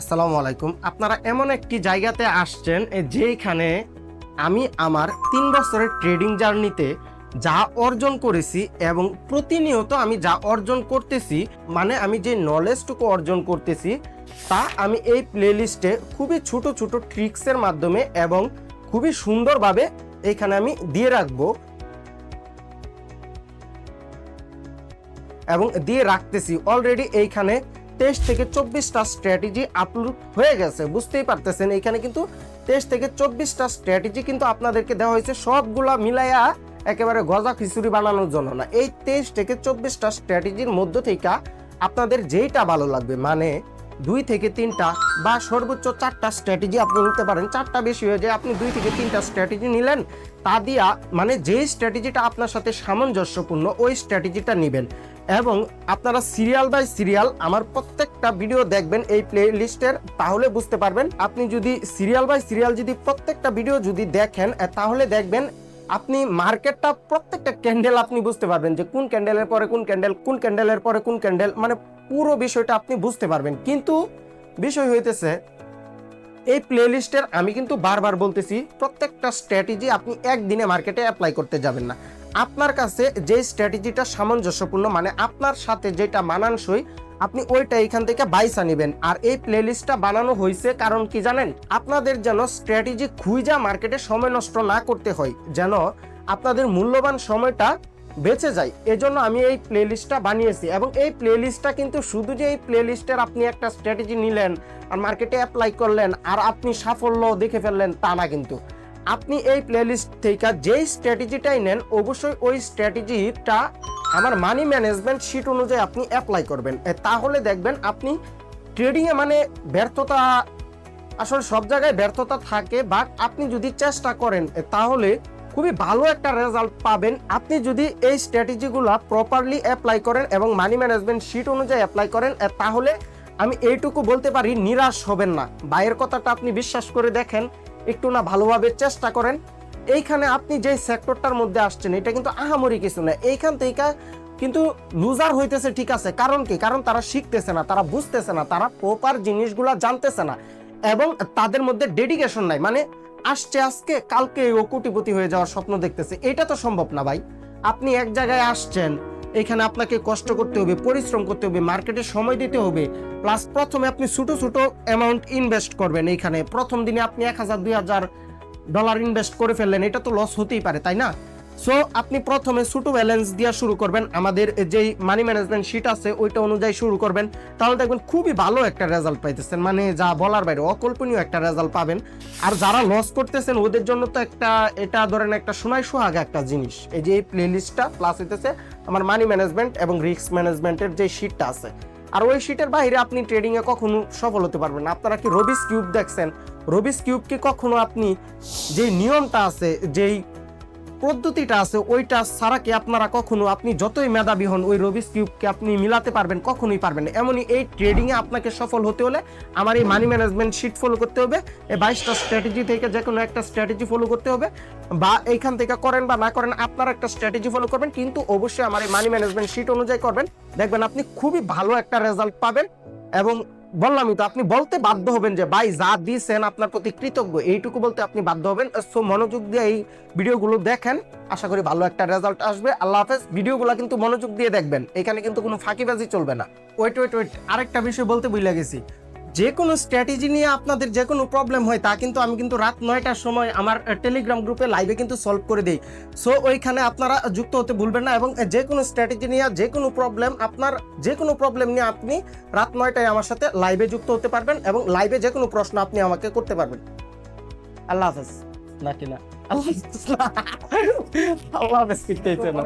আসসালামু আলাইকুম। আপনারা এমন একটি জায়গাতে আসছেন যেখানে আমি আমার তিন বছরের ট্রেডিং জার্নিতে যা অর্জন করেছি এবং প্রতিনিয়ত আমি যা অর্জন করতেছি মানে আমি যে নলেজটুকু অর্জন করতেছি, তা আমি এই প্লেলিস্টে খুবই ছোট ছোট ট্রিক্সের মাধ্যমে এবং খুবই সুন্দরভাবে এখানে আমি দিয়ে রাখব। এবং দিয়ে রাখতেছি। অলরেডি এইখানে তেইশ থেকে চব্বিশটা স্ট্র্যাটেজি আপলোড হয়ে গেছে, বুঝতেই পারতেছেন? এখানে কিন্তু তেইশ থেকে চব্বিশটা স্ট্র্যাটেজি কিন্তু আপনাদেরকে দেওয়া হয়েছে, সবগুলা মিলাইয়া একেবারে গজা খিচুড়ি বানানোর জন্য না। এই তেইশ থেকে চব্বিশটা স্ট্র্যাটেজির মধ্য থেকে আপনাদের যেইটা ভালো লাগবে মানে দুই থেকে তিনটা বা সর্বোচ্চ চারটা স্ট্র্যাটেজি আপনি নিতে পারেন। চারটা বেশি হয়ে যায়, আপনি দুই থেকে তিনটা স্ট্র্যাটেজি নিলেন, তা দিয়া মানে যেই স্ট্র্যাটেজিটা আপনার সাথে সামঞ্জস্যপূর্ণ, ওই স্ট্র্যাটেজিটা নেবেন। এবং আপনারা সিরিয়াল বাই সিরিয়াল আমার প্রত্যেকটা ভিডিও দেখবেন এই প্লে লিস্টের তাহলে বুঝতে পারবেন। আপনি যদি সিরিয়াল বাই সিরিয়াল যদি প্রত্যেকটা ভিডিও যদি দেখেন তাহলে দেখবেন আপনি মার্কেটটা প্রত্যেকটা ক্যান্ডেল আপনি বুঝতে পারবেন যে কোন ক্যান্ডেলের পরে কোন ক্যান্ডেল, কোন ক্যান্ডেলের পরে কোন ক্যান্ডেল মানে পুরো বিষয়টা আপনি বুঝতে পারবেন। কিন্তু বিষয় হইতেছে, এই প্লেলিস্টের আমি কিন্তু বারবার বলতেছি, প্রত্যেকটা স্ট্র্যাটেজি আপনি একদিনে মার্কেটে অ্যাপ্লাই করতে যাবেন না। আপনার কাছে যে স্ট্র্যাটেজিটা সামঞ্জস্যপূর্ণ মানে আপনার সাথে যেটা মানানসই আপনি ওইটা এখান থেকে বাইসা নেবেন। আর এই প্লেলিস্টটা বানানো হয়েছে কারণ কি জানেন? আপনাদের যেন স্ট্র্যাটেজি খুঁজা মার্কেটে সময় নষ্ট না করতে হয়, যেন আপনাদের মূল্যবান সময়টা বেঁচে যায়। এজন্য আমি এই প্লেলিস্টটা বানিয়েছি এবং এই প্লেলিস্টটা কিন্তু শুধু যে এই প্লেলিস্টের আপনি একটা স্ট্র্যাটেজি নিলেন, আর মার্কেটে অ্যাপ্লাই করলেন, আর আপনি সাফল্য দেখে ফেললেন, তা না কিন্তু। আপনি এই প্লেলিস্ট থেকে যেই স্ট্র্যাটেজিটাই নেন, অবশ্যই ওই স্ট্র্যাটেজিটা আমার মানি ম্যানেজমেন্ট শিট অনুযায়ী আপনি অ্যাপ্লাই করবেন। তাহলে দেখবেন আপনি ট্রেডিংয়ে মানে ব্যর্থতা, আসলে সব জায়গায় ব্যর্থতা থাকে বাট আপনি যদি চেষ্টা করেন তাহলে খুবই ভালো একটা রেজাল্ট পাবেন। আপনি যদি এই স্ট্র্যাটেজিগুলো প্রপারলি অ্যাপ্লাই করেন এবং মানি ম্যানেজমেন্ট শিট অনুযায়ী অ্যাপ্লাই করেন তাহলে আমি এইটুকু বলতে পারি, নিরাশ হবেন না। বাইরের কথাটা আপনি বিশ্বাস করে দেখেন, একটু না ভালোভাবে চেষ্টা করেন। এইখানে আপনি যে সেক্টরটার মধ্যে আসছেন, এটা কিন্তু আহামরি কিছু না। এইখান থেকে কিন্তু লুজার হইতেছে ঠিক আছে। কারণ কি? কারণ তারা শিখতেছে না, তারা বুঝতেছে না, তারা প্রপার জিনিসগুলা জানতেছে না। এবং তাদের মধ্যে ডেডিকেশন নাই। মানে আসছে আজকে, কালকে ও কোটিপতি হয়ে যাওয়ার স্বপ্ন দেখতেছে। এটা তো সম্ভব না ভাই। আপনি এক জায়গায় আসছেন, এখানে আপনাকে কষ্ট করতে হবে, পরিশ্রম করতে হবে, মার্কেটে সময় দিতে হবে। প্লাস প্রথমে আপনি ছোট ছোট অ্যামাউন্ট ইনভেস্ট করবেন এইখানে। প্রথম দিনে আপনি এক হাজার, দুই হাজার ডলার ইনভেস্ট করে ফেললেন, এটা তো লস হতেই পারে, তাই না? সো আপনি প্রথমে ছোট ব্যালেন্স দিয়ে শুরু করবেন। আমাদের যেই মানি ম্যানেজমেন্ট শিট আছে, ওইটা অনুযায়ী শুরু করবেন। তাহলে দেখবেন খুবই ভালো একটা রেজাল্ট পাইতেছেন। মানে যা বলার বাইরে, অকল্পনীয় একটা রেজাল্ট পাবেন। আর যারা লস করতেছেন, ওদের জন্য তো একটা, এটা ধরেন একটা সোনাই সোহাগা একটা জিনিস। এই যে এই প্লে লিস্টটা প্লাস হইতেছে আমার মানি ম্যানেজমেন্ট এবং রিস্ক ম্যানেজমেন্টের যে শিটটা আছে। আর ওই শিটের বাইরে আপনি ট্রেডিংয়ে কখনো সফল হতে পারবেন না। আপনারা কি রবিস কিউব দেখছেন? রবিস কিউবকে কখনো আপনি যে নিয়মটা আছে, যেই পদ্ধতিটা আছে, ওইটা ছাড়া কি আপনারা কখনো আপনি যতই মেধাবী হন, ওই রবিস কিউবকে আপনি মিলাতে পারবেন, কখনোই পারবেন না। এমনই এই ট্রেডিং এ আপনাকে সফল হতে হলে আমার এই মানি ম্যানেজমেন্ট শিট ফলো করতে হবে, এই বাইশটা স্ট্র্যাটেজি থেকে যে কোনো একটা স্ট্র্যাটেজি ফলো করতে হবে, বা এইখান থেকে করেন বা না করেন, আপনারা একটা স্ট্র্যাটেজি ফলো করবেন, কিন্তু অবশ্যই আমার এই মানি ম্যানেজমেন্ট শিট অনুযায়ী করবেন। দেখবেন আপনি খুবই ভালো একটা রেজাল্ট পাবেন এবং বললামই তো, আপনি বলতে বাধ্য হবেন যে, ভাই, যা দিয়েছেন আপনার প্রতি কৃতজ্ঞ, এইটুকু বলতে আপনি বাধ্য হবেন। সো, মনোযোগ দিয়ে এই ভিডিওগুলো দেখেন। আশা করি ভালো একটা রেজাল্ট আসবে। আল্লাহ হাফেজ। ভিডিওগুলো কিন্তু মনোযোগ দিয়ে দেখবেন। এখানে কিন্তু কোনো ফাঁকিবাজি চলবে না। Wait wait wait. আরেকটা বিষয় বলতে বুঝলে গেছি। যে কোনো স্ট্র্যাটেজি নিয়ে আপনাদের যে কোনো প্রবলেম হয়, তা কিন্তু আমি কিন্তু রাত নয়টার সময় আমার টেলিগ্রাম গ্রুপে লাইভে কিন্তু সলভ করে দিই। সো ওইখানে আপনারা যুক্ত হতে ভুলবেন না এবং যে কোনো স্ট্র্যাটেজি নিয়ে যে কোনো প্রবলেম আপনার যে কোনো প্রবলেম নিয়ে আপনি রাত নয়টায় আমার সাথে লাইভে যুক্ত হতে পারবেন এবং লাইভে যে কোনো প্রশ্ন আপনি আমাকে করতে পারবেন। আল্লাহ হাফেজ। নাকি না? আল্লাহ হাফেজ। আল্লাহ হাফেজ না।